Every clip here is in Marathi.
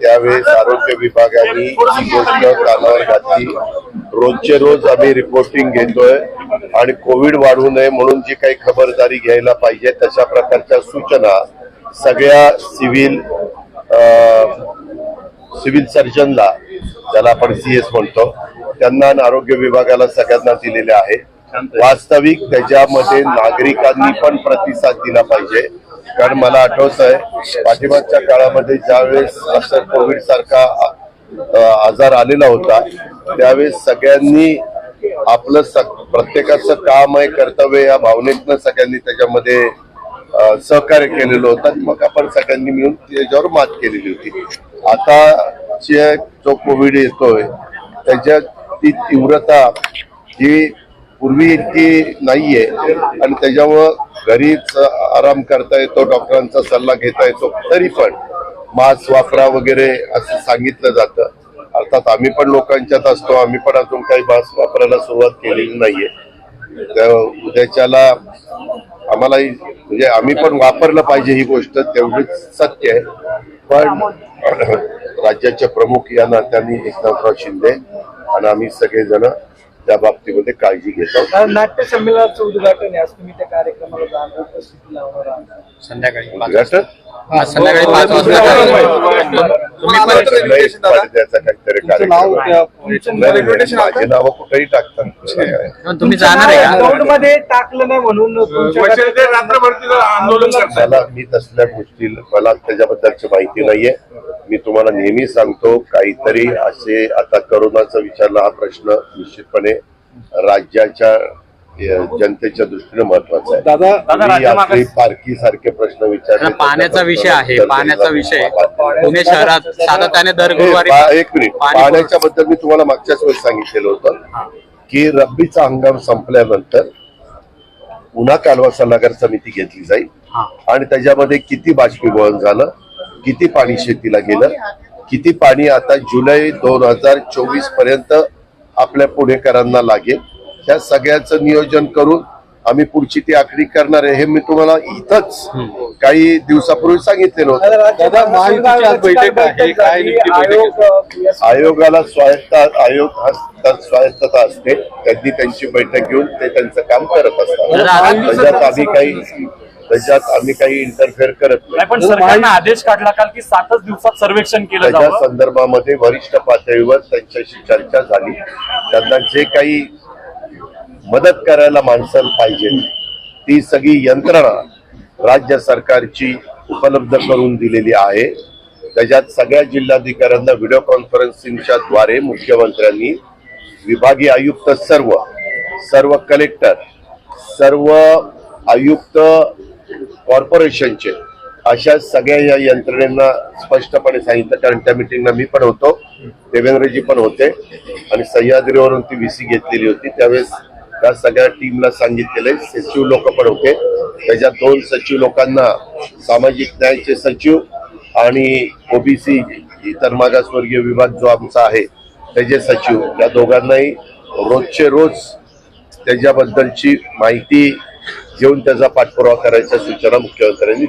त्यावेळेस आरोग्य विभागाने ही गोष्ट कानावर घातली. रोजचे रोज आम्ही रिपोर्टिंग घेतोय आणि कोविड वाढू नये म्हणून जी काही खबरदारी घ्यायला पाहिजे तशा प्रकारच्या सूचना सगळ्या सिव्हिल सिव्हिल सर्जनला ज्याला आपण सी एस म्हणतो त्यांना आणि आरोग्य विभागाला सगळ्यांना दिलेल्या आहे. वास्तविक त्याच्यामध्ये नागरिकांनी पण प्रतिसाद दिला पाहिजे. कारण मला आठवत आहे पाठिंबाच्या काळामध्ये ज्यावेळेस असं कोविड सारखा आजार आलेला होता त्यावेळेस सगळ्यांनी आपलं प्रत्येकाचं काम आहे कर्तव्य या भावनेतनं सगळ्यांनी त्याच्यामध्ये सहकार्य केलेलं होतं. मग आपण सगळ्यांनी मिळून त्याच्यावर मात केलेली होती. आता जे जो कोविड येतोय त्याच्यात ती तीव्रता ही पूर्वी इतकी नाहीये. आणि त्याच्यामुळं घरीच आराम करता येतो डॉक्टरांचा सल्ला घेता येतो. तरी पण मास्क वापरा वगैरे असं सांगितलं जातं. अर्थात आम्ही पण लोकांच्यात असतो आम्ही पण अजून काही मास्क वापरायला सुरुवात केलेली नाहीये. उद्याच्याला आम्हालाही म्हणजे आम्ही पण वापरलं पाहिजे ही गोष्ट तेवढीच सत्य आहे. पण राज्याच्या प्रमुख या नात्याने एकनाथराव शिंदे आणि आम्ही सगळेजण त्या बाबतीमध्ये काळजी घेतो नाट्य संमेलनाचं उद्घाटन आहे आज तुम्ही त्या कार्यक्रमाला जाणार उपस्थिती लावणार आहात संध्याकाळी उद्घाटन? वाजता. संध्याकाळी पाच वाजता नाही, नाही, माझे नाव कुठेही टाकतात तुम्ही जाणार आहे का? अकाउंटमध्ये टाकलं नाही म्हणून मला मी तसल्या गोष्टी मला त्याच्याबद्दलची माहिती नाहीये. मी तुम्हाला नेहमी सांगतो काहीतरी असे आता करोनाचा विचारला हा प्रश्न निश्चितपणे राज्याच्या जनतेच्या दृष्टीने महत्त्वाचा आहे. दादा, मी आपली पारखी सारखे प्रश्न विचारले आता पाण्याचा विषय आहे पाण्याचा विषय. पुणे शहरात सातत्याने दर गुरुवारी एक मिनिट. पाणी पाण्याच्या बद्दल मी तुम्हाला मागच्याच वेळेस सांगितलेलं होतं की रब्बीचा हंगाम संपल्यानंतर पुन्हा कालवा सल्लागार समिती घेतली जाईल. आणि त्याच्यामध्ये किती बाष्पीभवन झालं किती पाणी शेतीला गेलं किती पाणी आता जुलै दोन हजार चोवीसपर्यंत आपल्या पुणेकरांना लागेल. ह्या सगळ्याचं नियोजन करून आम्ही पुढची ती आखणी करणार आहे. हे मी तुम्हाला इथंच काही दिवसापूर्वी सांगितलेलं होतं आयोगाला स्वायत्त आयोग स्वायत्तता असते. त्यांनी त्यांची बैठक घेऊन ते त्यांचं काम करत असतात. त्याच्यात आम्ही काही त्याच्यात आम्ही काही इंटरफेअर करत नाही. नाही पण सरकारनं आदेश काढला काल की सातच दिवसात सर्वेक्षण केलं त्याच्या जावं. संदर्भामध्ये वरिष्ठ पातळीवर त्यांच्याशी चर्चा झाली. त्यांना जे काही मदत करायला माणसं पाहिजे. ती सगळी यंत्रणा राज्य सरकारची उपलब्ध करून दिलेली आहे. त्याच्यात सगळ्या जिल्हाधिकाऱ्यांना व्हिडिओ कॉन्फरन्सिंगच्या द्वारे मुख्यमंत्र्यांनी विभागीय आयुक्त सर्व सर्व कलेक्टर सर्व आयुक्त कॉर्पोरेशनचे अशा सगळ्या या यंत्रणेंना स्पष्टपणे सांगितलं. कारण त्या मिटिंगला मी पण होतो देवेंद्रजी पण होते आणि सह्याद्रीवरून ती व्हीसी घेतलेली होती. त्यावेळेस त्या सगळ्या टीमला सांगितलेले. सचिव लोक पण होते. त्याच्यात दोन सचिव लोकांना सामाजिक न्यायाचे सचिव आणि ओबीसी इतर मागासवर्गीय विभाग जो आमचा आहे त्याचे सचिव. या दोघांनाही रोजचे रोज त्याच्याबद्दलची माहिती घेऊन त्याचा पाठपुरावा करायच्या सूचना मुख्यमंत्र्यांनी.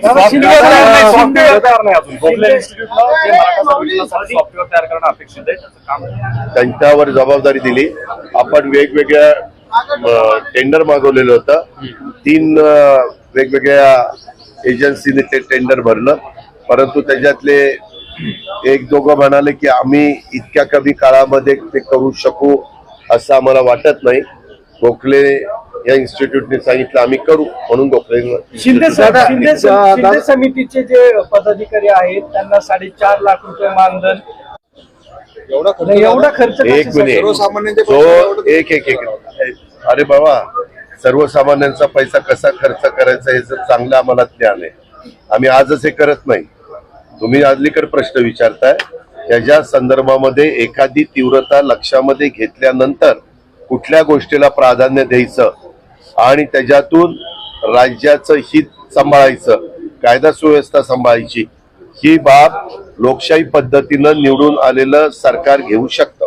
त्यांच्यावर जबाबदारी दिली. आपण वेगवेगळ्या टेंडर मागवलेलं होतं. तीन वेगवेगळ्या एजन्सीने ते टेंडर भरलं. परंतु त्याच्यातले एक दोघं म्हणाले की आम्ही इतक्या कमी काळामध्ये ते करू शकू असं आम्हाला वाटत नाही. गोखले या इन्स्टिट्यूटने सांगितलं आम्ही करू म्हणून गोखले शिंदे शिंदे शिंदे समितीचे जे पदाधिकारी आहेत त्यांना साडेचार लाख रुपये मानधन एवढा खर्च एक? मिनिट. जो एक एक एक. अरे बाबा सर्वसामान्यांचा पैसा कसा खर्च करायचा हे जर चांगलं आम्हाला ज्ञान आहे. आम्ही आजच हे करत नाही. तुम्ही अलीकडे प्रश्न विचारताय. त्याच्या संदर्भामध्ये एखादी तीव्रता लक्षामध्ये घेतल्यानंतर कुठल्या गोष्टीला प्राधान्य द्यायचं आणि त्याच्यातून राज्याचं हित सांभाळायचं कायदा सुव्यवस्था सांभाळायची ही बाब लोकशाही पद्धतीनं निवडून आलेलं सरकार घेऊ शकतं.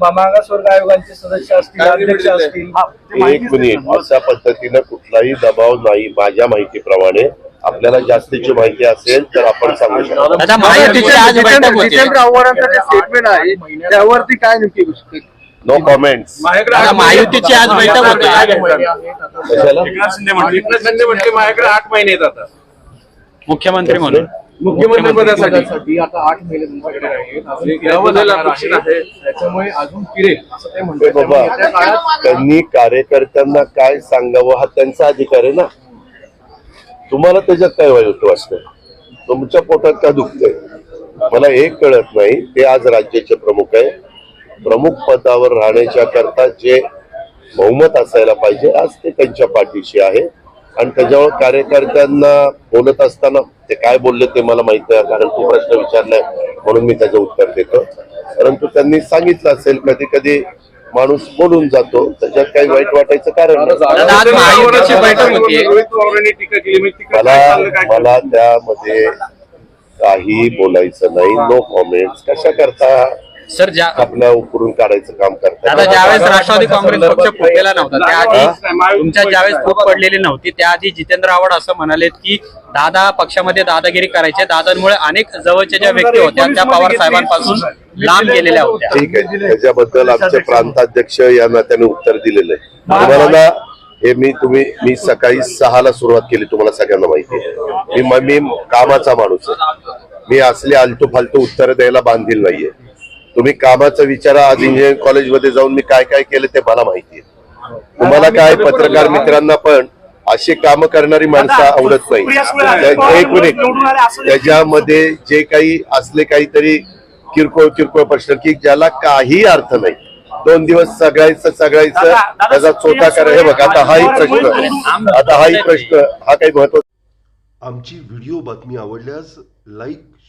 मागासवर्ग आयोगाचे सदस्य असतील एक मिनिट. अशा पद्धतीनं कुठलाही दबाव नाही माझ्या माहितीप्रमाणे. आपल्याला जास्तीची माहिती असेल तर आपण सांगू शकतो. जितेंद्र आव्हाडांचं जे स्टेटमेंट आहे त्यावरती काय गोष्ट नो कॉमेंट्स आठ महायुतीची आज बैठक होती. एकनाथ शिंदे म्हणते एकनाथ शिंदे म्हणते माझ्याकडे आठ महिने आता. मुख्यमंत्री म्हणून. मुख्यमंत्री पदासाठी. साठी आता आठ महिने तुमच्याकडे आहेत एक याबद्दल अपेक्षित आहे. त्याच्यामुळे अजून फिरेल असं ते ते म्हणतात बाबा त्यांनी कार्यकर्त्यांना काय सांगावं हा त्यांचा अधिकार आहे ना? तुम्हाला त्याच्यात काय वाईट वाटतं तुमच्या पोटात का दुखतंय? मला हे कळत नाही ते आज राज्याचे प्रमुख आहे. प्रमुख पदावर राहण्याच्या करता जे बहुमत असायला पाहिजे आज ते त्यांच्या पाठीशी आहे. आणि त्याच्यावर कार्यकर्त्यांना बोलत असताना ते काय बोलले ते मला माहीत आहे कारण तू प्रश्न विचारलाय म्हणून मी त्याचं उत्तर देतो. परंतु त्यांनी सांगितलं असेल कधी कधी माणूस बोलून जातो त्याच्यात काही वाईट वाटायचं कारण मला मला त्यामध्ये काही बोलायचं नाही. नो कॉमेंट्स कशा करता सर ज्या आपल्या उकरून काढायचं काम करता दादा ज्यावेळेस राष्ट्रवादी काँग्रेस पक्ष फुटलेला नव्हता त्याआधी? तुमच्या ज्यावेळेस फूट पडलेली नव्हती त्याआधी जितेंद्र आव्हाड असं म्हणालेत की दादा पक्षामध्ये दादागिरी करायचे दादांमुळे अनेक जवळच्या ज्या व्यक्ती होत्या त्या पवार साहेबांपासून लांब गेलेल्या होत्या. ठीक आहे त्याच्याबद्दल आमचे प्रांताध्यक्ष या नात्याने उत्तर दिलेलं आहे. तुम्हाला हे मी तुम्ही मी सकाळी सहाला सुरुवात केली तुम्हाला सगळ्यांना माहिती आहे. मी मी कामाचा माणूस आहे. मी असले आलतू फालतू उत्तर द्यायला बांधील नाहीये. तुम्ही कामाचा विचारा आज इंजिनिअरिंग कॉलेजमध्ये जाऊन मी काय काय केलं ते मला माहिती आहे. तुम्हाला काय पत्रकार मित्रांना पण अशी कामं करणारी माणसं आवडत नाही. एक मिनिट त्याच्यामध्ये जे काही असले काहीतरी किरकोळ किरकोळ प्रश्न की ज्याला काही अर्थ नाही. दोन दिवस सगळायचं सगळायचं त्याचा चोथा करा. हे बघा आता हाही प्रश्न. आता हाही प्रश्न. हा काही महत्त्वाचा आमची व्हिडिओ बातमी आवडल्यास लाईक